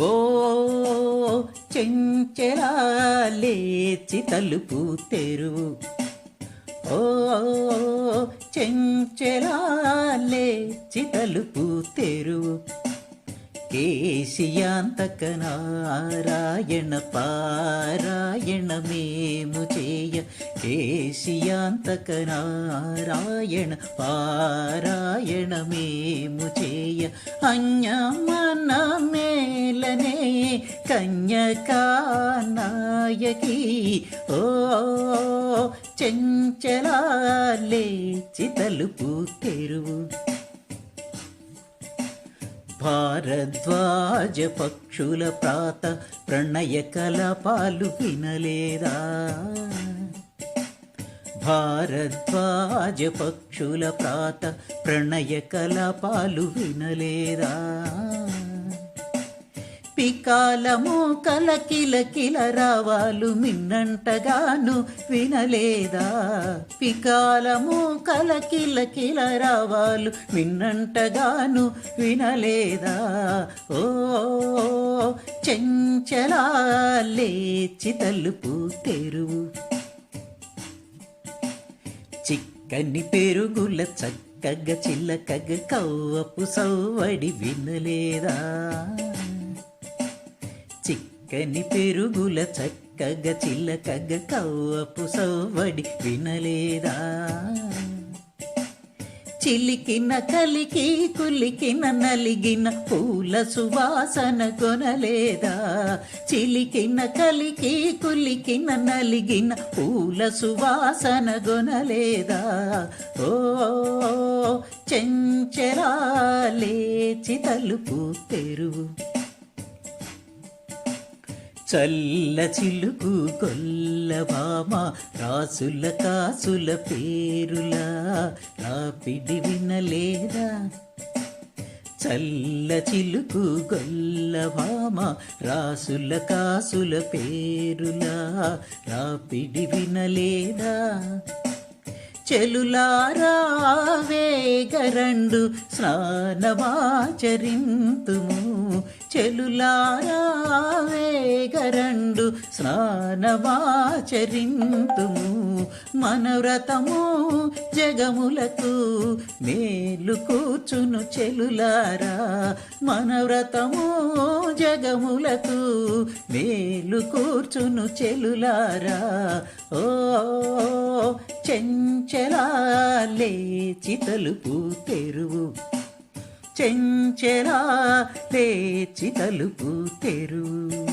ఓ చెంచెలా లేచి తలుపు తెరువు. ఓ చెంచెలా లేచి తలుపు తెరువు. కేశియాంతక నారాయణ పారాయణ మేము చేయ. కేశియాంతక నారాయణ పారాయణ మేము చేయ. అన్యమన కన్యకానాయకి. ఓ చెంచలా లేచి తలుపు తెరువు. భారద్వాజ పక్షుల ప్రాత ప్రణయ కలపాలు వినలేదా? భారద్వాజ పక్షుల ప్రాత ప్రణయ కలపాలు వినలేదా? పికాలము కలకిల కిల రావాలు మిన్నంటగాను వినలేదా? పికాలము కలకిల కిల రావాలు మిన్నంటగాను వినలేదా? ఓ చెంచలా లేచి తలుపు తెరువు. చిక్కని పెరుగుల చక్కగ చిల్లకగ కవ్వపు సవ్వడి వినలేదా? చిక్కని పెరుగుల చక్కగ చిల్లకగ కవ్వపు సవ్వడి వినలేదా? చిలికిన కలికి కులికిన నలిగిన పూల సువాసన కొనలేదా? చిలికిన కలికి కులికిన నలిగిన పూల సువాసన కొనలేదా? ఓ చెంచలా లేచి తలుపు తెరువు. చల్ల చిలుకు కొల్ల రాసుల కాసుల పేరులా రాపిడి వినలేదా? చల్ల చిలుకు గొల్ల రాసుల కాసుల పేరులా రాపిడి వినలేదా? చెలులారా వేగరండు స్నానమాచరింతుము చెలులారా వేగరండు స్నానమాచరింతుము మనవ్రతము జగములకు మేలు కూర్చును చెలులారా మనవ్రతము జగములకు మేలు కూర్చును చెలులారా ఓ చెంచలా లేచి తలుపు తెరువు చెంచలా లేచి తలుపు తెరువు